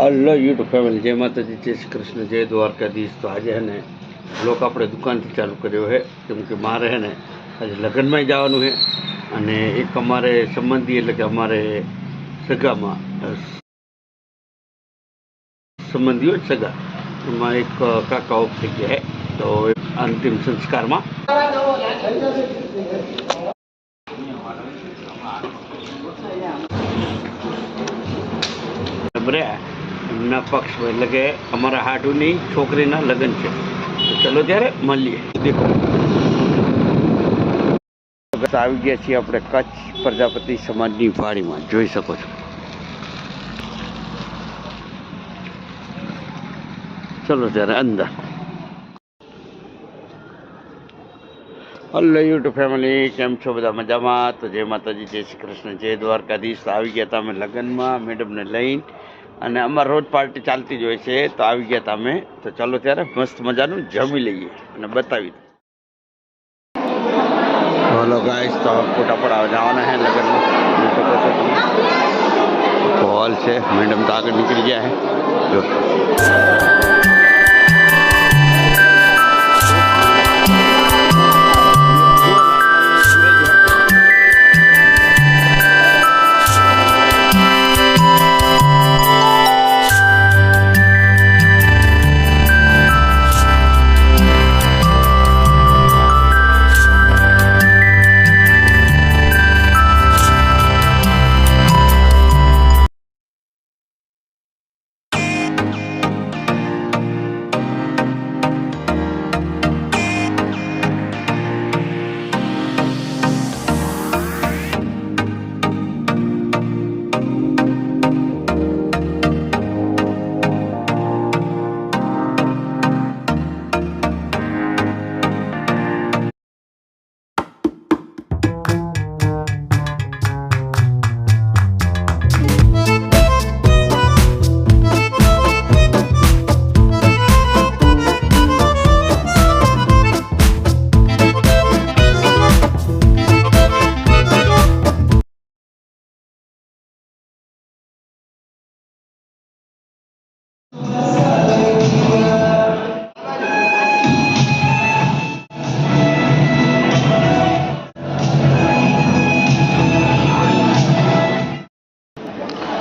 Hello YouTube family જય માતાજી જય શ્રી કૃષ્ણ જય દ્વારકાધીશ તો આજે હે ને, લોક આપણે દુકાનથી ચાલુ કર્યો છે કેમ કે મારે હે ને આજે લગ્નમાં જવાનું છે અને એક અમારે સંબંધી, એટલે કે અમારે સગામાં, સંબંધીઓ સગા. એમાં એક કાકા ઓફ થઈ ગયા હે, તો અંતિમ સંસ્કારમાં. બરાબર એમના પક્ષમાં એટલે કે અમારા હાડુની છોકરીના લગ્ન છે. ચલો ત્યારે મળીએ. આવી ગયા છીએ આપણે કચ્છ પ્રજાપતિ સમાજની વાડીમાં. જોઈ શકો છો. ચલો ત્યારે અંદર. હલો યુટ્યુબ ફેમિલી કેમ છો બધા? મજામાં? તો જય માતાજી, જય શ્રી કૃષ્ણ. જય દ્વારકાધીશ. આવી ગયા હતા અમે લગ્નમાં. મેડમને લઈને અને અમારે રોજ પાર્ટી ચાલતી જ હોય છે, તો આવી ગયા હતા અમે. તો ચાલો ત્યારે મસ્ત મજાનું જમી લઈએ અને બતાવી હલો ગાઈસ તો ફોટા પડાવવા જવાના હે લગ્નમાં. તમે. હોલ છે, મેડમ તો આગળ નીકળી ગયા હે. જો.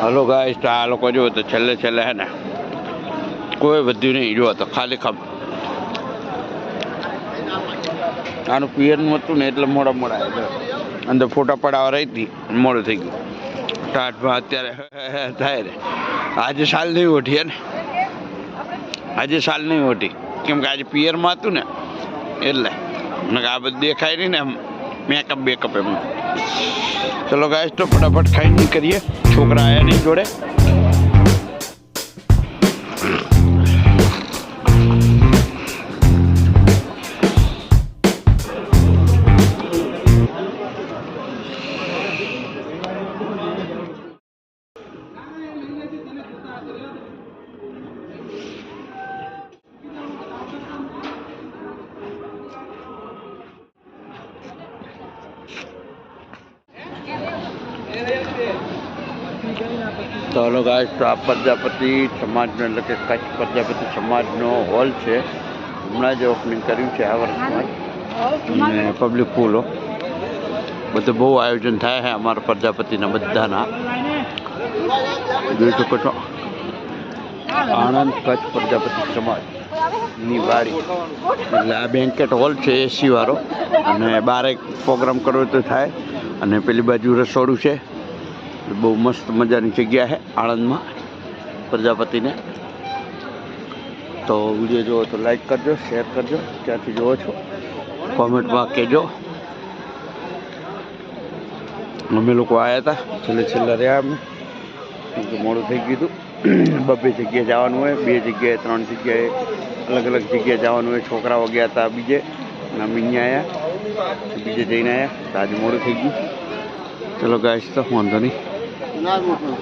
હલો ગાઈસ તો આ લોકો જુઓ તો છેલ્લે છેલ્લે હે ને કોઈ વધ્યું નહીં. જુઓ તો ખાલી ખમ આનું પિયરનું હતું ને એટલે મોડા મોડા. અંદર ફોટા પડાવવા રહી હતી મોડું થઈ ગયું. ટાટમાં અત્યારે થાય રે. આજે સાલ નહીં ઓઠી ને. આજે સાલ નહીં ઓઠી કેમ કે આજે પિયરમાં હતું ને. એટલે. આ બધું દેખાય નહીં ને મેકઅપ બેકઅપ એમ ચલો ગાય તો ફટાફટ ખાઈ નહીં કરીએ. છોકરા આયા નહીં જોડે. તો હલો ગાય તો આ પ્રજાપતિ સમાજનો એટલે કે કચ્છ પ્રજાપતિ સમાજનો હોલ છે. હમણાં જ ઓપનિંગ કર્યું છે આ વર્ષમાં. અને પબ્લિક ફૂલો બધું બહુ આયોજન થાય છે અમારા પ્રજાપતિના બધાના. જોઈ શકો છો. આણંદ કચ્છ પ્રજાપતિ સમાજની વાડી. એટલે આ બેન્કેટ હોલ છે એસી વાળો. અને બારે પ્રોગ્રામ કરવો તો થાય. અને પેલી બાજુ રસોડું છે. બહુ મસ્ત મજાની જગ્યા છે આણંદમાં પ્રજાપતિને. તો વીડિયો જુઓ તો લાઈક કરજો, શેર કરજો ક્યાંથી જુઓ છો. કોમેન્ટમાં કહેજો. અમે લોકો આવ્યા હતા છેલ્લે છેલ્લા રહ્યા અમે. મોડું થઈ ગયું બબ્બે જગ્યાએ જવાનું હોય, બે જગ્યાએ, ત્રણ જગ્યાએ, અલગ અલગ જગ્યાએ જવાનું હોય. છોકરાઓ ગયા હતા બીજે, અને અમે અહીંયા આવ્યા બીજે જઈને આવ્યા તો આજે મોડું થઈ ગયું. ચલો ગાઈશ તો વાંધો નહીં. なるほど。